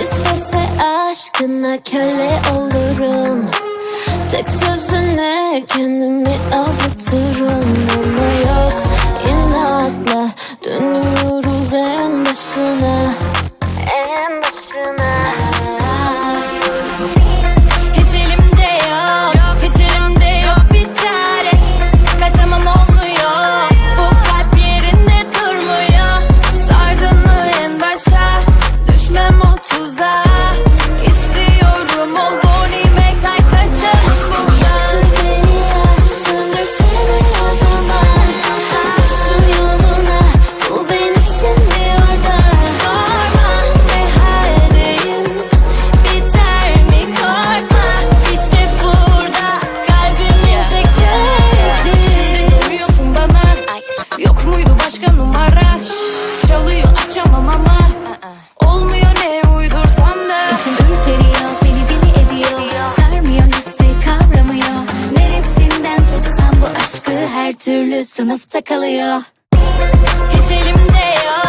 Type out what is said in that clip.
İstese aşkına köle olurum. Tek sözüne kendimi avurum Açamam ama Olmuyor ne uydursam da. İçim ürperiyor, beni deli ediyor. Sarmıyor hissi kavramıyor. Neresinden tutsam bu aşkı her türlü sınıfta kalıyor. Hiç elimde yok